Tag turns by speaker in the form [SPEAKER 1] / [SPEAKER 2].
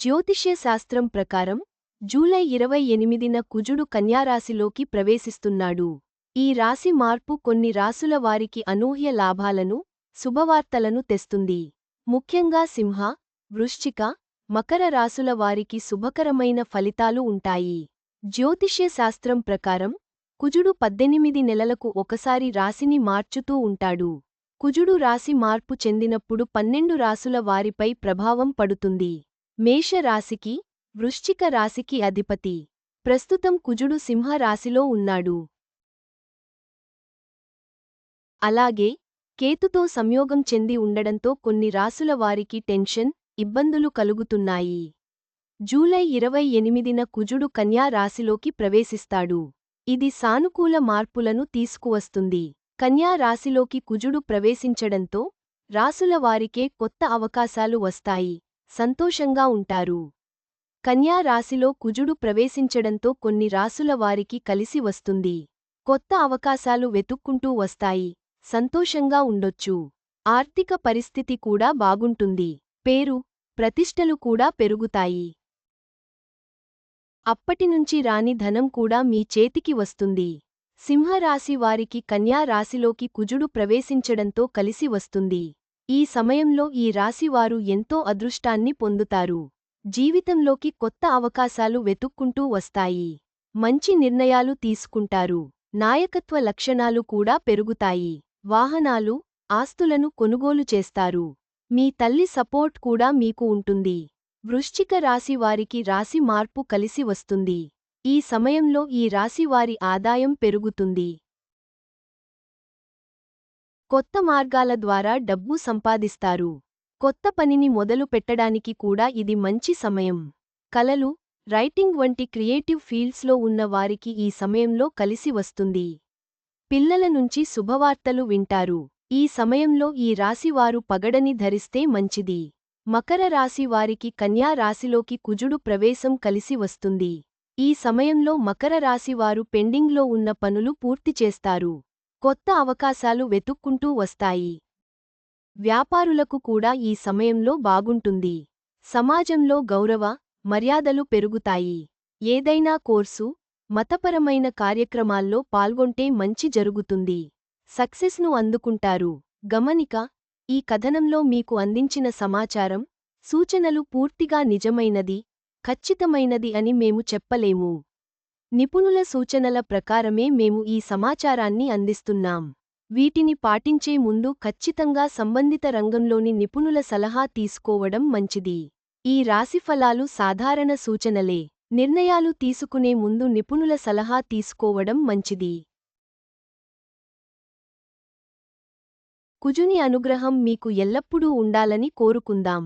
[SPEAKER 1] జ్యోతిష్య శాస్త్రం ప్రకారం జూలై ఇరవై ఎనిమిదిన కుజుడు కన్యారాశిలోకి ప్రవేశిస్తున్నాడు. ఈ రాశి మార్పు కొన్ని రాసుల వారికి అనూహ్య లాభాలను శుభవార్తలను తెస్తుంది. ముఖ్యంగా సింహ వృశ్చిక మకర రాసుల వారికి శుభకరమైన ఫలితాలు ఉంటాయి. జ్యోతిష్య శాస్త్రం ప్రకారం కుజుడు పద్దెనిమిది నెలలకు ఒకసారి రాశిని మార్చుతూ ఉంటాడు. కుజుడు రాశి మార్పు చెందినప్పుడు పన్నెండు రాసుల వారిపై ప్రభావం పడుతుంది. మేష రాశికి వృశ్చిక రాశికి అధిపతి. ప్రస్తుతం కుజుడు సింహరాశిలో ఉన్నాడు. అలాగే కేతుతో సంయోగం చెంది ఉండడంతో కొన్ని రాసుల వారికి టెన్షన్ ఇబ్బందులు కలుగుతున్నాయి. జూలై ఇరవై ఎనిమిదిన కుజుడు కన్యా రాశిలోకి ప్రవేశిస్తాడు. ఇది సానుకూల మార్పులను తీసుకువస్తుంది. కన్యా రాశిలోకి కుజుడు ప్రవేశించడంతో రాసుల వారికే కొత్త అవకాశాలు వస్తాయి. సంతోషంగా ఉంటారు. కన్యా రాశిలో కుజుడు ప్రవేశించడంతో కొన్ని రాసుల వారికి కలిసి వస్తుంది. కొత్త అవకాశాలు వెతుక్కుంటూ వస్తాయి. సంతోషంగా ఉండొచ్చు. ఆర్థిక పరిస్థితి కూడా బాగుంటుంది. పేరు ప్రతిష్టలు కూడా పెరుగుతాయి. అప్పటినుంచి రాని ధనం కూడా మీ చేతికి వస్తుంది. సింహరాశి వారికి కన్యా రాశిలోకి కుజుడు ప్రవేశించడంతో కలిసి వస్తుంది. ఈ సమయంలో ఈ రాశివారు ఎంతో అదృష్టాన్ని పొందుతారు. జీవితంలోకి కొత్త అవకాశాలు వెతుక్కుంటూ వస్తాయి. మంచి నిర్ణయాలు తీసుకుంటారు. నాయకత్వ లక్షణాలు కూడా పెరుగుతాయి. వాహనాలు ఆస్తులను కొనుగోలు చేస్తారు. మీ తల్లి సపోర్ట్ కూడా మీకు ఉంటుంది. వృశ్చిక రాశి వారికి రాశి మార్పు కలిసి వస్తుంది. ఈ సమయంలో ఈ రాశివారి ఆదాయం పెరుగుతుంది. కొత్త మార్గాల ద్వారా డబ్బు సంపాదిస్తారు. కొత్త పనిని మొదలు పెట్టడానికి కూడా ఇది మంచి సమయం. కలలు రైటింగ్ వంటి క్రియేటివ్ ఫీల్డ్స్లో ఉన్న వారికి ఈ సమయంలో కలిసి వస్తుంది. పిల్లల నుంచి శుభవార్తలు వింటారు. ఈ సమయంలో ఈ రాశివారు పగడని ధరిస్తే మంచిది. మకర రాశి వారికి కన్యా రాశిలోకి కుజుడు ప్రవేశం కలిసి వస్తుంది. ఈ సమయంలో మకర రాశివారు పెండింగ్లో ఉన్న పనులు పూర్తి చేస్తారు. కొత్త అవకాశాలు వెతుక్కుంటూ వస్తాయి. వ్యాపారులకు కూడా ఈ సమయంలో బాగుంటుంది. సమాజంలో గౌరవ మర్యాదలు పెరుగుతాయి. ఏదైనా కోర్సు మతపరమైన కార్యక్రమాల్లో పాల్గొంటే మంచి జరుగుతుంది. సక్సెస్ను అందుకుంటారు. గమనిక ఈ కథనంలో మీకు అందించిన సమాచారం సూచనలు పూర్తిగా నిజమైనది ఖచ్చితమైనది అని మేము చెప్పలేము. నిపుణుల సూచనల ప్రకారమే మేము ఈ సమాచారాన్ని అందిస్తున్నాం. వీటిని పాటించే ముందు ఖచ్చితంగా సంబంధిత రంగంలోని నిపుణుల సలహా తీసుకోవడం మంచిది. ఈ రాశిఫలాలు సాధారణ సూచనలే. నిర్ణయాలు తీసుకునే ముందు నిపుణుల సలహా తీసుకోవడం మంచిది. కుజుని అనుగ్రహం మీకు ఎల్లప్పుడూ ఉండాలని కోరుకుందాం.